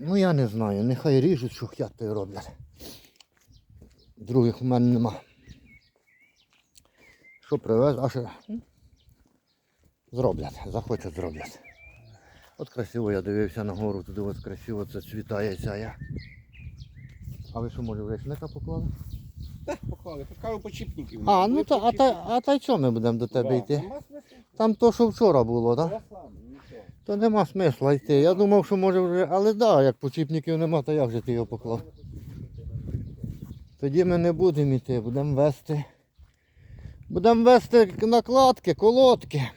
Ну я не знаю, нехай ріжуть, що хотять, то й роблять. Других у мене нема. Що привез, а що зроблять, захочуть зроблять. От красиво я дивився на гору, туди ось красиво це цвітає ця. А ви що може вишника поклали? Так, поклали, поклали почіпників. А, ну та, а та, а та й чого ми будемо до тебе йти? Там то, що вчора було, так? Нічого. То нема смисла йти. Я думав, що може вже. Але да, як почіпників нема, то як же ти його поклав? Тоді ми не будемо йти, будемо вести. Будемо вести накладки, колодки.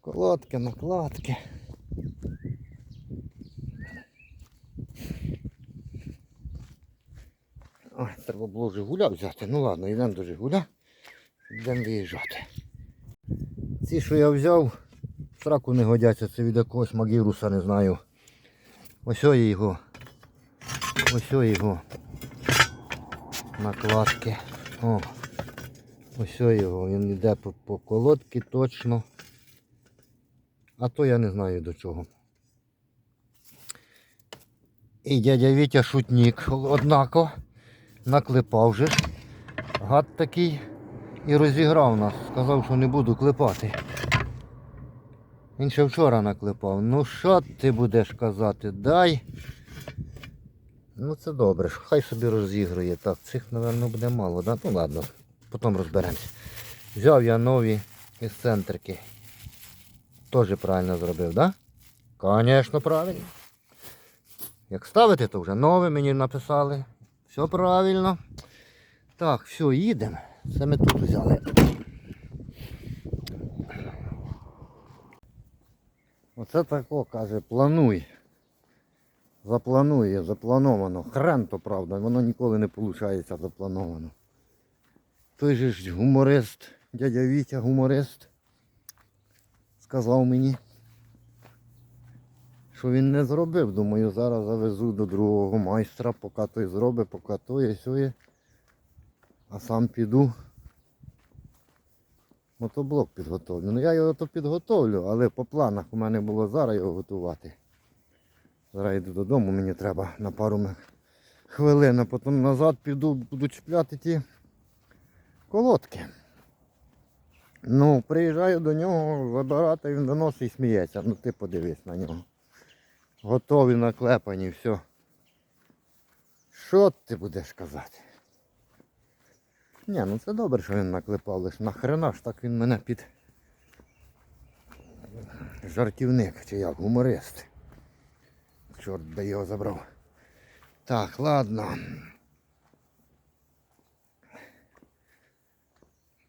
Колодки, накладки. Ой, треба було Жигуля взяти. Ну ладно, йдемо до Жигуля. Йдемо виїжджати. Ці, що я взяв, сраку не годяться, це від якогось магіруса, не знаю. Ось о його. Ось його. Накладки. О. Ось його. Він йде по, по колодки точно. А то я не знаю до чого. І дядя Вітя шутник, однако, наклепав же. Гад такий і розіграв нас. Сказав, що не буду клепати. Він ще вчора наклепав. Ну що ти будеш казати? Дай. Ну це добре, хай собі розігрує. Так, цих, мабуть, буде мало, да? Ну ладно, потім розберемося. Взяв я нові ексцентрики. Теж правильно зробив, так? Да? Звісно, правильно. Як ставити, то вже нове мені написали. Все правильно. Так, все, їдемо. Це ми тут взяли. Оце тако, каже, плануй. Запланує, заплановано. Хрен то правда, воно ніколи не виходить заплановано. Той же ж гуморист, дядя Вітя, гуморист, сказав мені, що він не зробив. Думаю, зараз завезу до другого майстра, поки той зробить, поки той і сьоє. А сам піду. Мотоблок підготовлю. Ну я його то підготовлю, але по планах у мене було зараз його готувати. Зараз йду додому, мені треба на пару хвилин, а потім назад піду, буду чіпляти ті колодки. Ну, приїжджаю до нього, забирати, він виносить і сміється. Ну ти подивись на нього. Готові наклепані, все. Що ти будеш казати? Ні, ну це добре, що він наклепав, лиш нахрена ж так він мене під жартівник чи як, гуморист. Чорт би його забрав. Так, ладно.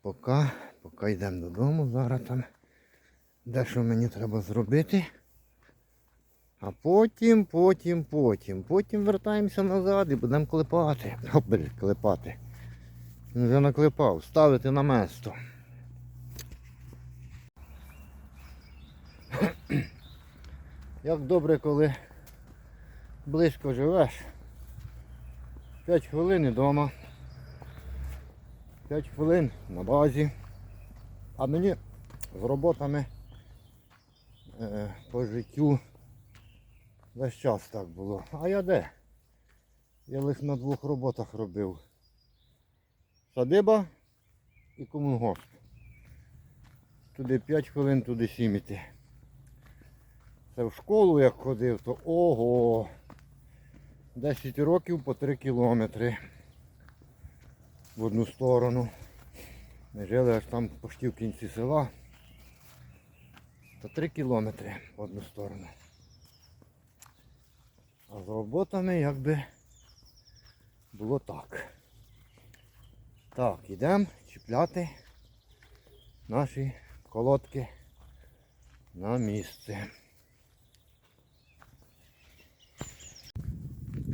Поки, поки йдемо додому, зараз там дещо мені треба зробити. А потім, потім, потім, потім вертаємося назад і будемо клепати. Блін, клепати. Він вже наклепав, ставити на место. Як добре, коли близько живеш. 5 хвилин вдома. 5 хвилин на базі. А мені з роботами е, по життю весь час так було. А я де? Я лише на двох роботах робив. Садиба і комунгосп. Туди 5 хвилин, туди 7 іти. Це в школу як ходив, то ого! 10 років по 3 кілометри в одну сторону. Ми жили аж там почти в кінці села. То 3 кілометри в одну сторону. А з роботами якби було так. Так, йдемо чіпляти наші колодки на місце.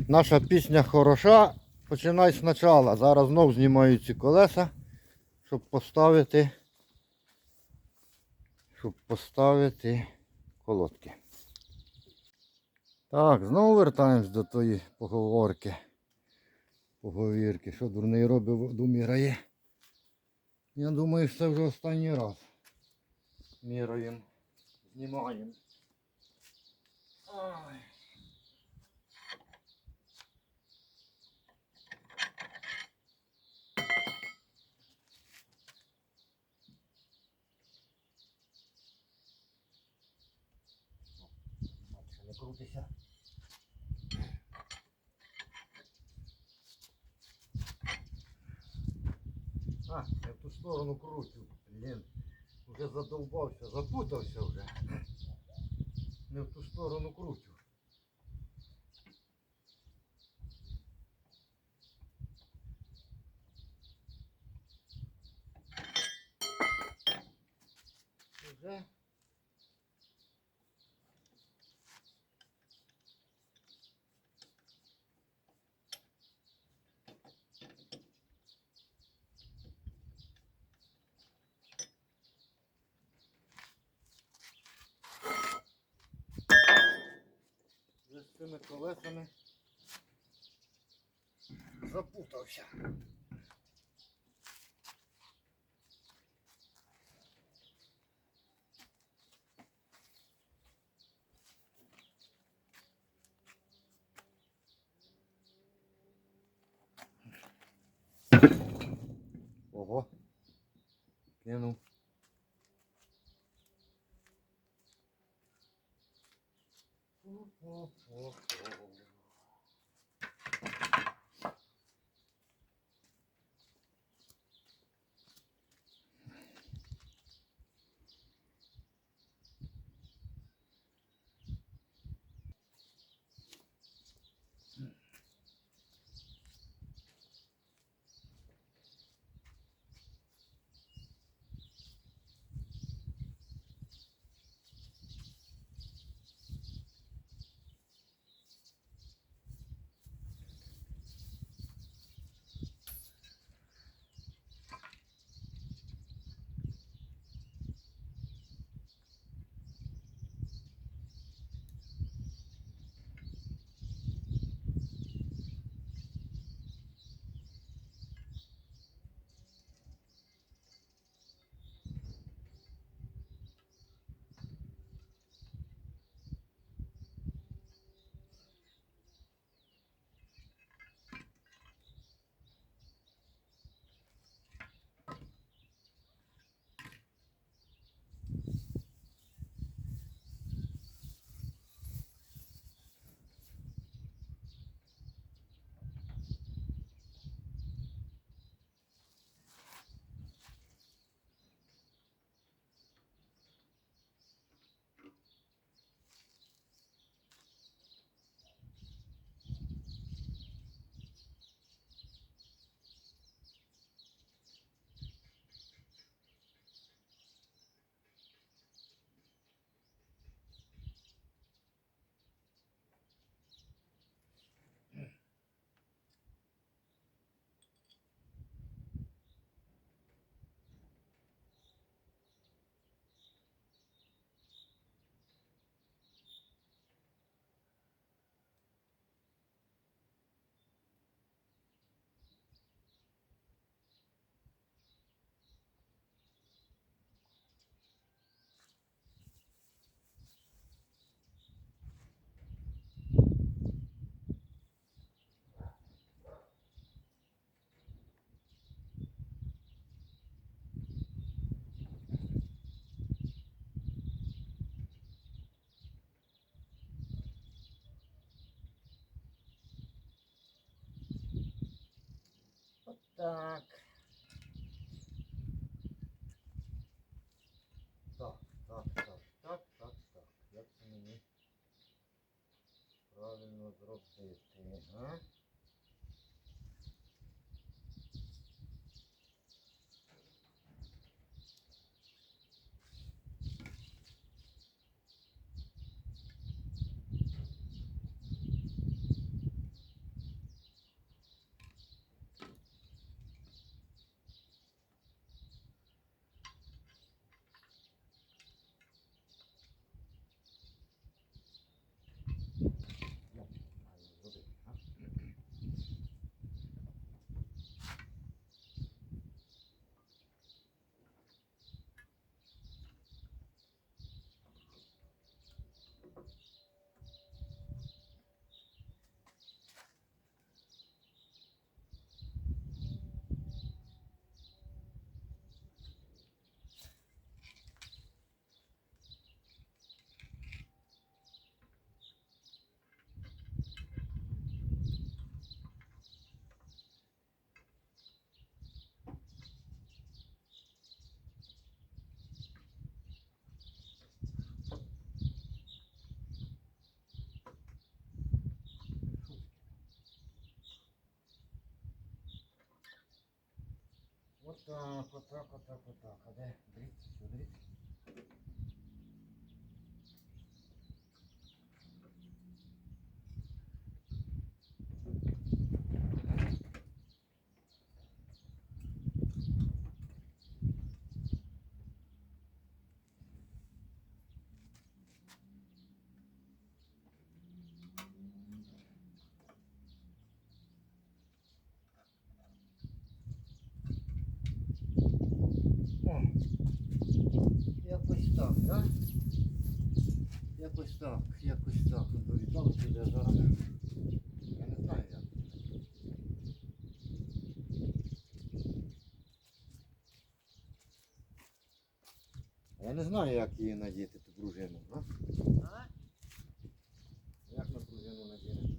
Наша пісня хороша. Починай спочатку. Зараз знов знімаю ці колеса, щоб поставити, щоб поставити колодки. Так, знову вертаємось до тої поговорки. Поговірки. Що дурний робить в думі. Я думаю, що це вже останній раз. Міруємо Знімаємо. Ой. Не крутися. А, я в ту сторону кручу. Блін. Уже задовбався, запутався вже. Не в ту сторону кручу. Уже. Вже з цими колесами запутався. Ого. Кинув. Так. Так, так, так, так, так, так. Як це мені правильно зробити, а? Як правильно зробити, а? Отак, отак, отак, отак. А де? Дріт, що дріт? О, якось так, так? Якось так, якось так. Довідали сюди зараз. Я не знаю як. Я не знаю, як її надіти, ту пружину. А? Як на пружину надіти?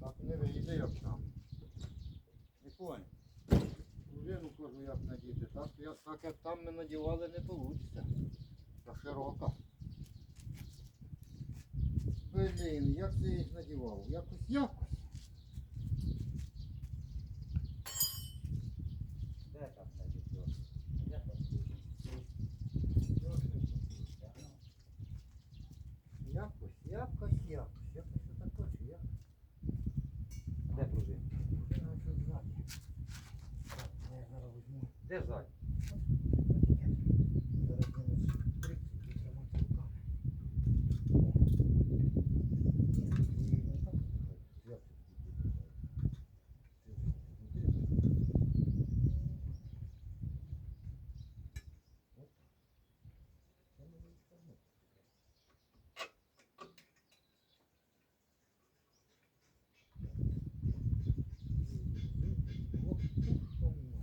Так не вийде, як там. Не понял. Пружину кажу, як надіти. Так, я, так як там ми надівали, не вийде. Та широка. Блін, як ти їх надівав? Якось якось. Де там та дітьо? Де там Якось, якось, якось. Якось отако чи як? Де пружина? Пружина ось ззаді. Так, я зараз візьму. Де ззаді? Зараз я ось брицю буду тримати руками. І отак от хай. Як це тут буде? Це ж буде. От. Це мені і само. Ох, тут що надо.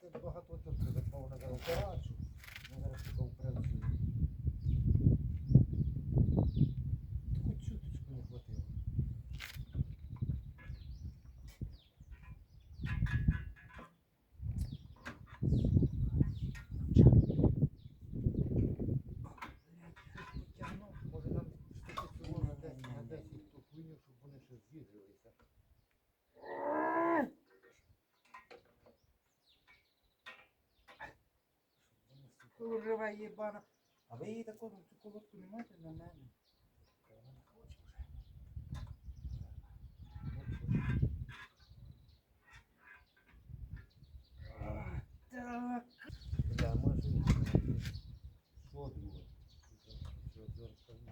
Це багато тут запав на операцію. Я зараз тільки. Хоч чуточку не хватило. Може нам штуки цього на 10 на 10 ту хуйню, щоб вони ще з'їздилися. Курва єбана. А ви її таку цю колодку не маєте на мене? Так. Друге? Що зараз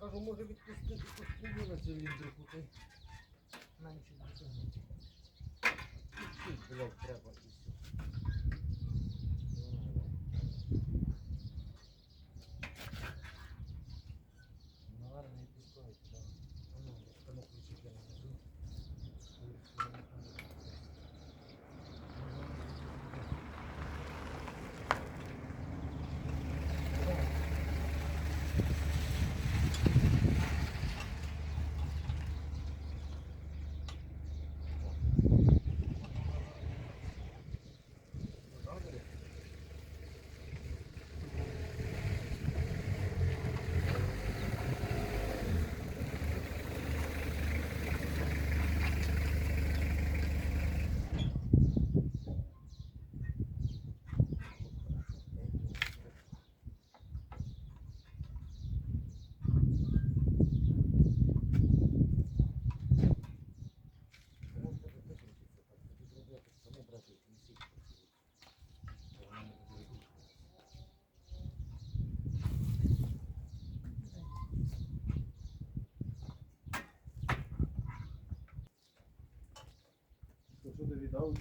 кажу, може відпустити пострілю на циліндрику, та й менше дотягнути. Чуть, блядь, треба і Сюди віддав.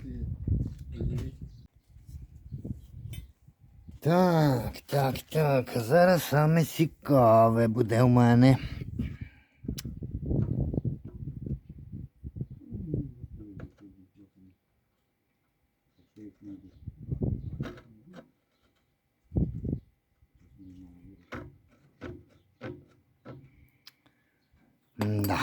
Так, так, так. Зараз саме цікаве буде у мене. Да.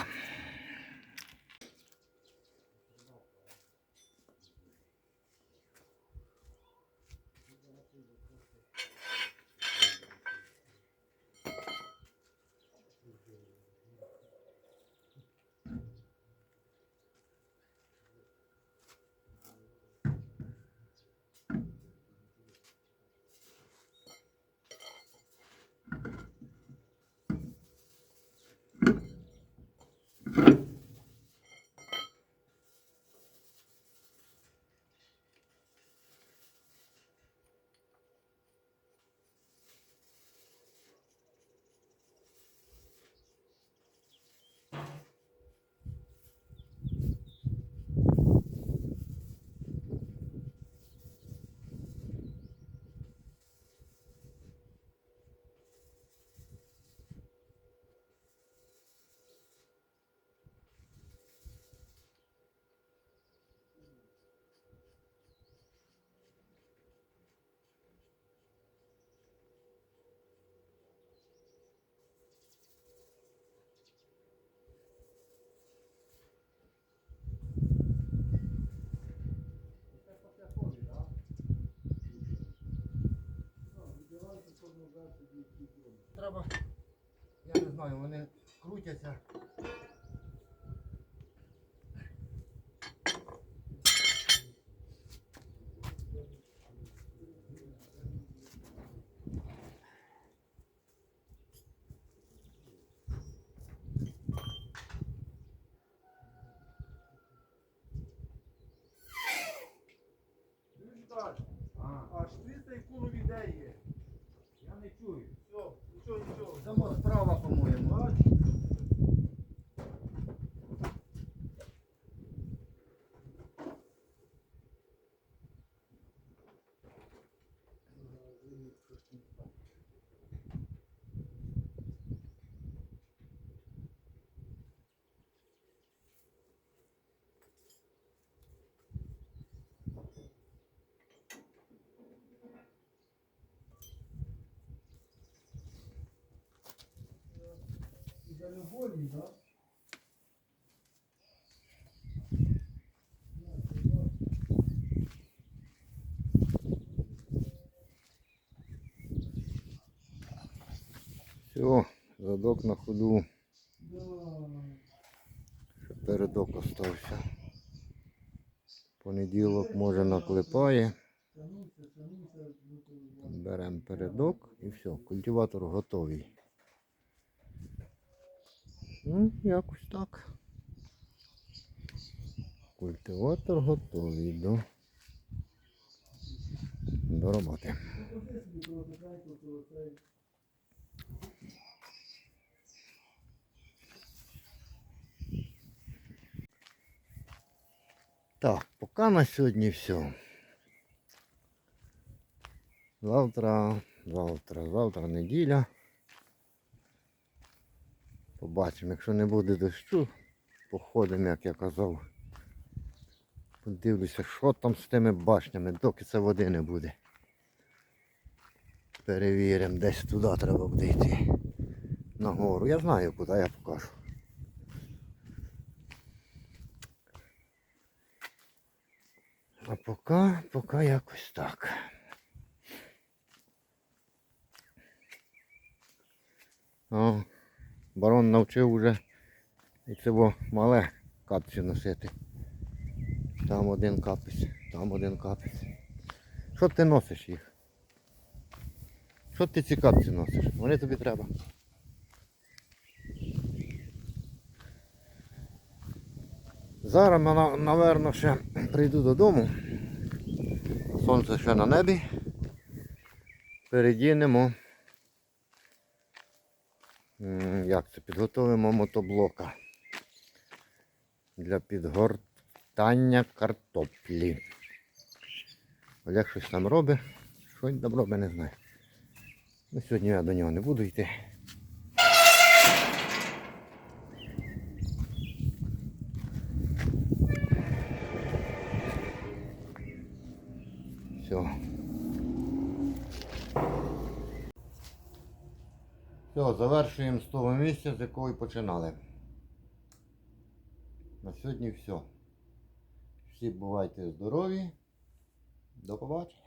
Треба, я не знаю, вони крутяться. Аж 300 ікону дальнобойний, так? Все, задок на ходу. Ще передок остався. Понеділок може наклепає. Беремо передок і все, культиватор готовий. Ну, якось так. Культиватор готовий до, до роботи. Так, поки на сьогодні все. Завтра, завтра, завтра неділя. Побачимо, якщо не буде дощу, походимо, як я казав. Подивлюся, що там з тими башнями, доки це води не буде. Перевіримо, десь туди треба буде йти. Нагору. Я знаю, куди я покажу. А поки, поки якось так. О, барон навчив уже і це во мале капці носити. Там один капець, там один капець. Що ти носиш їх? Що ти ці капці носиш? Вони тобі треба. Зараз напевно, ще прийду додому. Сонце ще на небі. Передінемо. Як це? Підготовимо мотоблока для підгортання картоплі. Олег щось там робить. щось там робить, не знаю. Ну, сьогодні я до нього не буду йти. Завершуємо з того місця, з якого і починали. На сьогодні все. Всі бувайте здорові. До побачення.